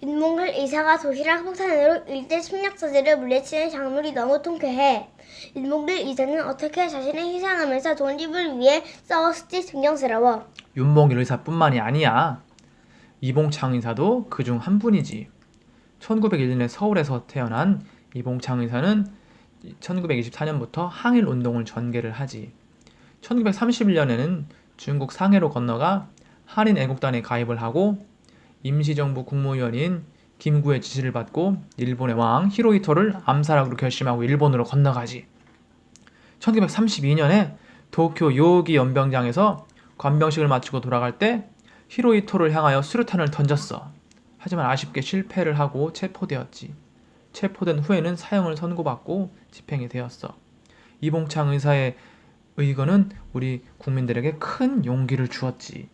윤몽글 의사가 도시락 폭탄으로 일제 침략자들을 물리치는 장면이 너무 통쾌해. 윤몽글 의사는 어떻게 자신을 희생하면서 독립을 위해 싸웠을지 존경스러워. 윤봉길 의사뿐만이 아니야. 이봉창 의사도 그 중 한 분이지. 1901년에 서울에서 태어난 이봉창 의사는 1924년부터 항일 운동을 전개를 하지. 1931년에는 중국 상해로 건너가 한인 애국단에 가입을 하고 임시정부 국무위원인 김구의 지시를 받고 일본의 왕 히로히토를 암살하기로 결심하고 일본으로 건너가지. 1932년에 도쿄 요기 연병장에서 관병식을 마치고 돌아갈 때 히로히토를 향하여 수류탄을 던졌어. 하지만 아쉽게 실패를 하고 체포되었지. 체포된 후에는 사형을 선고받고 집행이 되었어. 이봉창 의사의 의거는 우리 국민들에게 큰 용기를 주었지.